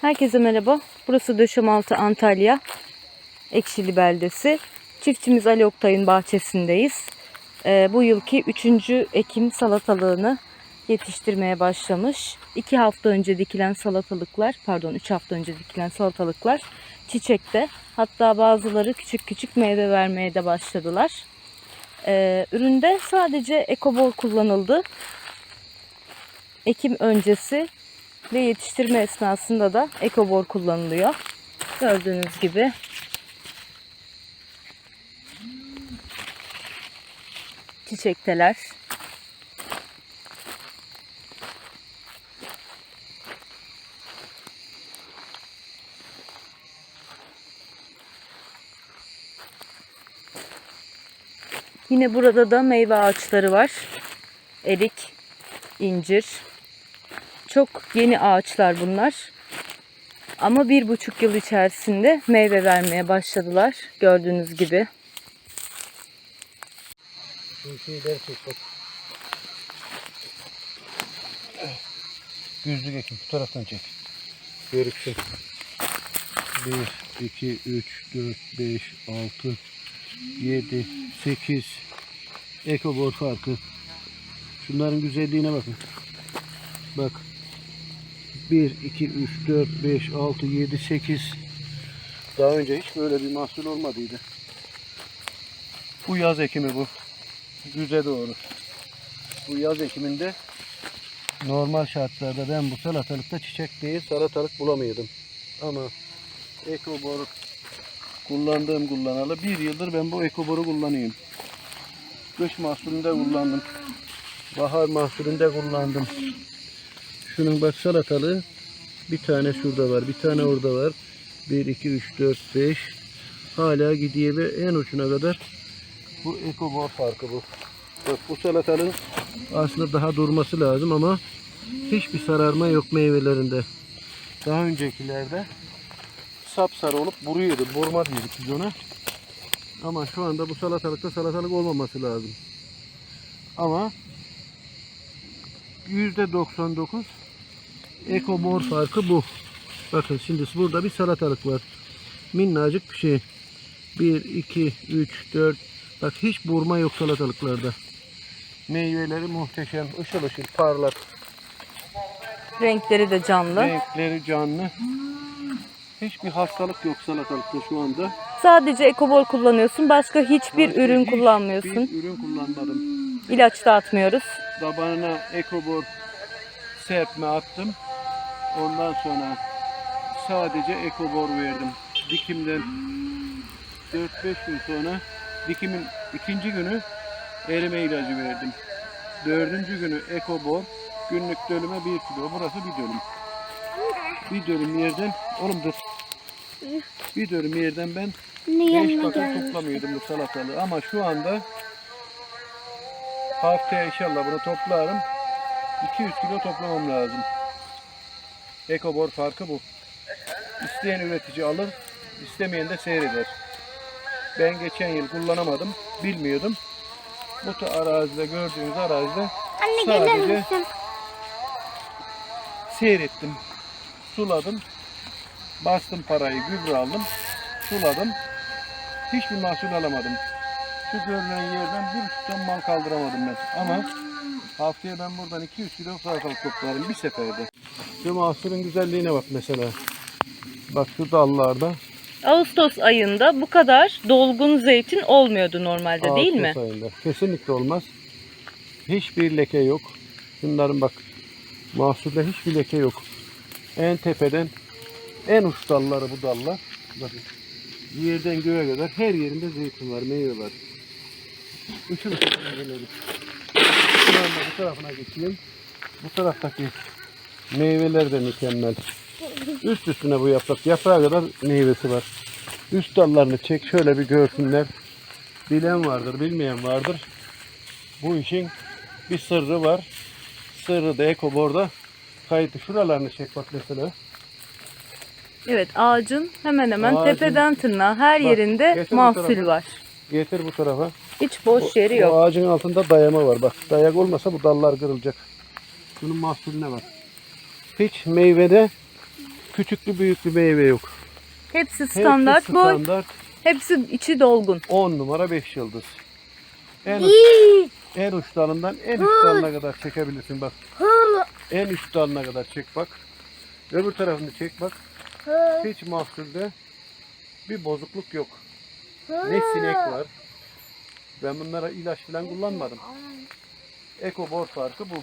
Herkese merhaba. Burası Döşemaltı Antalya. Ekşili beldesi. Çiftçimiz Ali Oktay'ın bahçesindeyiz. Ee, bu yılki 3. Ekim salatalığını yetiştirmeye başlamış. 2 hafta önce dikilen salatalıklar, pardon 3 hafta önce dikilen salatalıklar çiçekte. Hatta bazıları küçük küçük meyve vermeye de başladılar. Ee, üründe sadece ekobor kullanıldı. Ekim öncesi ve yetiştirme esnasında da ekobor kullanılıyor. Gördüğünüz gibi. Çiçekteler. Yine burada da meyve ağaçları var. Erik, incir, çok yeni ağaçlar bunlar. Ama bir buçuk yıl içerisinde meyve vermeye başladılar. Gördüğünüz gibi. Gözlük ekim bu taraftan çek. Görüksün. 1, 2, 3, 4, 5, 6, 7, 8 ekobor farkı. Şunların güzelliğine bakın. Bak. 1, 2, 3, 4, 5, 6, 7, 8. Daha önce hiç böyle bir mahsul olmadıydı. Bu yaz ekimi bu. Güze doğru. Bu yaz ekiminde normal şartlarda ben bu salatalıkta çiçek değil salatalık bulamıyordum. Ama ekoboru kullandığım kullanalı bir yıldır ben bu ekoboru kullanıyorum. Kış mahsulünde kullandım. Bahar mahsulünde kullandım. Şunun bak salatalığı bir tane şurada var, bir tane orada var. 1, 2, 3, 4, 5 hala gidiyor ve en ucuna kadar bu ekobor farkı bu. Bak bu salatalığın aslında daha durması lazım ama hiçbir sararma yok meyvelerinde. Daha öncekilerde sapsarı olup buruyordu. Burma diyorduk biz ona. Ama şu anda bu salatalıkta salatalık olmaması lazım. Ama %99 ekobor farkı bu. Bakın şimdi burada bir salatalık var. Minnacık bir şey. 1, 2, 3, 4. Bak hiç burma yok salatalıklarda. Meyveleri muhteşem. ışıl ışıl parlak. Renkleri de canlı. Renkleri canlı. Hiçbir hastalık yok salatalıkta şu anda. Sadece ekobor kullanıyorsun. Başka hiçbir Başka ürün hiçbir kullanmıyorsun. ürün kullanmadım. İlaç da atmıyoruz. Tabanına ekobor serpme attım. Ondan sonra sadece ekobor verdim. Dikimden 4-5 gün sonra dikimin ikinci günü erime ilacı verdim. Dördüncü günü ekobor günlük dönüme bir kilo. Burası bir dönüm. Bir dönüm yerden, oğlum dur. Bir dönüm yerden ben beş paket toplamıyordum bu salatalığı ama şu anda haftaya inşallah bunu toplarım. 200 kilo toplamam lazım. Ekobor farkı bu. İsteyen üretici alır, istemeyen de seyreder. Ben geçen yıl kullanamadım, bilmiyordum. Bu arazide gördüğünüz arazide Anne sadece seyrettim, suladım, bastım parayı, gübre aldım, suladım. Hiçbir mahsul alamadım. Şu görünen yerden bir ton mal kaldıramadım ben. Ama haftaya ben buradan 200 kilo salatalık toplarım bir seferde. Şu mahsulün güzelliğine bak mesela. Bak şu dallarda. Ağustos ayında bu kadar dolgun zeytin olmuyordu normalde değil mi? Ağustos ayında. Kesinlikle olmaz. Hiçbir leke yok. Bunların bak mahsulde hiçbir leke yok. En tepeden en uç dalları bu dallar. Bakın. Yerden göğe kadar her yerinde zeytin var, meyve var. Meyveleri. Şu anda bu tarafına geçeyim. Bu taraftaki meyveler de mükemmel. Üst üstüne bu yaprak. Yaprağa kadar meyvesi var. Üst dallarını çek şöyle bir görsünler. Bilen vardır, bilmeyen vardır. Bu işin bir sırrı var. Sırrı da ekoborda kayıtlı. Şuralarını çek bak mesela. Evet ağacın hemen hemen Ağacın- tepeden tırnağa her Bak, yerinde mahsul var. Getir bu tarafa. Hiç boş yeri Bu yok. ağacın altında dayama var. Bak dayak olmasa bu dallar kırılacak. Bunun mahsulüne bak. Hiç meyvede küçüklü büyüklü meyve yok. Hepsi Hepsi standart boy. standart. Hepsi içi dolgun. 10 numara 5 yıldız. En, uç, en uçlarından en üst dalına kadar çekebilirsin bak. En üst dalına kadar çek bak. Öbür tarafını çek bak. Hiç mahsulde bir bozukluk yok. Ne sinek var. Ben bunlara ilaç falan kullanmadım. Ekobor farkı bu.